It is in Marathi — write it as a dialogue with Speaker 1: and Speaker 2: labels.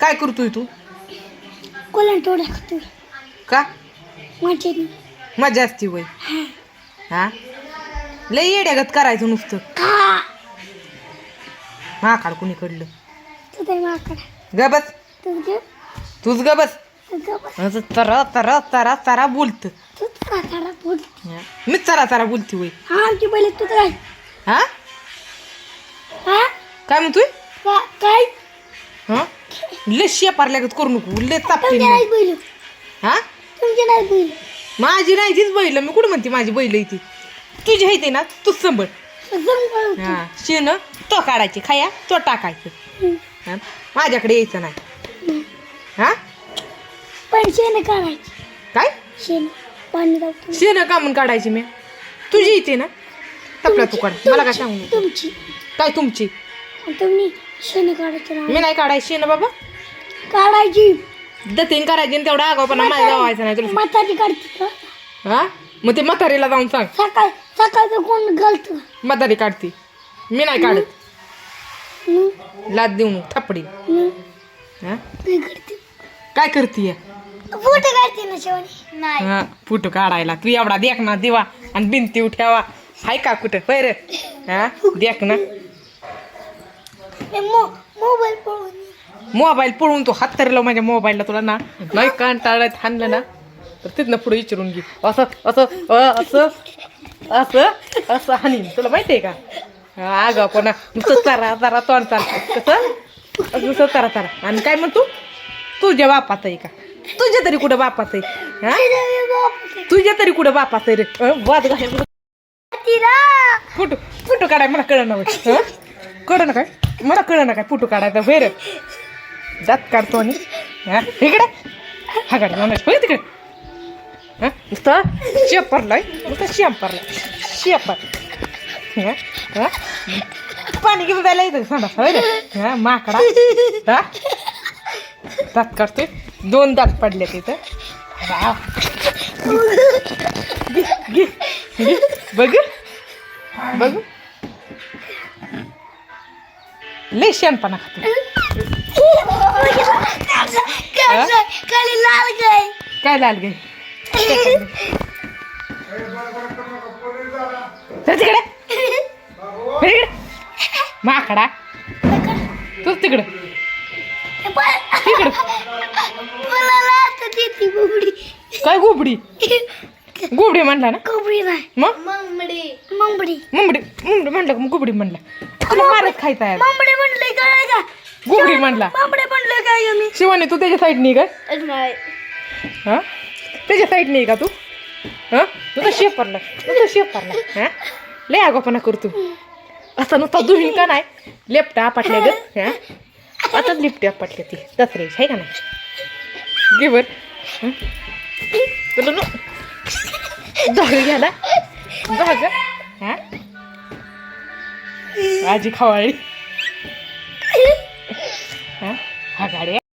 Speaker 1: काय करतोय तू?
Speaker 2: कोलन टोळ्या खातोय.
Speaker 1: का?
Speaker 2: माझे
Speaker 1: मजा असती वय. हा. लय येड्यागत करायचं नुसतं.
Speaker 2: का?
Speaker 1: महाकाड कुणी कडलं?
Speaker 2: तू तरी माकड
Speaker 1: ग बस. तूच ग बस. असं तरा तरा तरा तरा बोलत.
Speaker 2: तू चला चला बोल
Speaker 1: मीच तरा तरा बोलती वय.
Speaker 2: हा आमची पहिले तू काय
Speaker 1: हा?
Speaker 2: हा?
Speaker 1: काय म्हणतोय?
Speaker 2: काय?
Speaker 1: हा? लय शेपारल्यागत करू नको लय तापतील
Speaker 2: नाही बैल.
Speaker 1: हा?
Speaker 2: तुमचे नाही बैल.
Speaker 1: माझी नाही तीच बैल. मी कुठं म्हणते माझी बैल आहे ती तुझी आहे ते ना तूच संभळ. हा शेण तो काढायचे खाया तो टाकायचं. हा? माझ्याकडे यायचं नाही. हा?
Speaker 2: पण शेण काढायची.
Speaker 1: काय?
Speaker 2: शेण पाणी लावतो.
Speaker 1: शेण का म्हणून काढायची मी. तुझी येते ना? टपला तू काढ. मला काय सांगू? नको.
Speaker 2: तुमची.
Speaker 1: काय तुमची?
Speaker 2: आणि तुम्ही शेण काढायची ना?
Speaker 1: मी नाही काढायची शेण बाबा.
Speaker 2: काढायची.
Speaker 1: दतीन करायची आणि तेवढा आगाव पण माझ्या जावायचं नाही तुला.
Speaker 2: म्हातारी काढते का?
Speaker 1: हा? मग ते म्हातारीला जाऊन सांग.
Speaker 2: सकाळ सकाळचं कोण घालतं?
Speaker 1: म्हातारी काढते. मी नाही काढत.
Speaker 2: मग
Speaker 1: लाद देऊ मग थपडी. हा?
Speaker 2: मी करते.
Speaker 1: काय करतीये?
Speaker 2: फोटो काढते ना शिवानी नाही.
Speaker 1: हा फोटो काढायला. तू एवढा देख ना दिवा. आणि भिंती ठेवा हाय का कुठं? होय रे. हा? देख ना.
Speaker 2: मी मो मोबाईल पळून
Speaker 1: मोबाईल पळून तू हात तरीला माझ्या मोबाईलला तुला ना. नाही कंटाळत हाणलं ना. तर तिथनं पुढे विचारून घे. असं असं असं असं असं हानीन तुला माहिती आहे का? अगं पण नुसतं चारा चारा तोंड चाल कसं नुसतं चारा चारा. आणि काय म्हणतो? तुझ्या बापात आहे का? तुझ्या तरी कुठं बापात आहे? हा? तुझ्या तरी कुठं बापात आहे रे? वाद घाल. फोटो फोटो काढाय मला कळ ना कळ ना काय? मला कळ ना काय? फोटो काढायचा रे. जात काढतो आणि हा इकडे. हा गाडी म्हणायचं होय तिकडे. हा नुसतं शेपरलाय नुसतं शेपरलाय शेपर हा पाणी घेऊन जायला येतं सांगा होय रे. हा माकडा. हा. दात काढतोय. दोन दात पडले तिथं. बघ. बघ. लय शेणपणा खातो काय लाल गे? तिकडे. इकडे. माकडा. तूच तिकडं. तिकडं. काय गोबडी गोबडी म्हणला ना?
Speaker 2: कोबडी नाही
Speaker 1: मग?
Speaker 2: मंगडी मंगडी
Speaker 1: मुंबडी. मुंबडी म्हणलं मग गोबडी म्हणला. तुला मारत खायचा आहे
Speaker 2: मंगडी म्हणले काय का?
Speaker 1: गोबडी म्हणला.
Speaker 2: मंगडी मी.
Speaker 1: शिवानी तू त्याच्या साईडनी काय
Speaker 2: नाही.
Speaker 1: हा? त्याच्या साईडनी का तू. हा? तू तर शेपरला तू तर शेपरला हा? लय आगोपणा करतो असं नुसतं दुहीन का नाही? लेपटा आपटल्या ग हा? आता लिफ्ट आपटल्या ती. दसरे आहे का नाही? घे बर हं? तुला नु जाग घ्याला जाग हा? आजी खवाळी.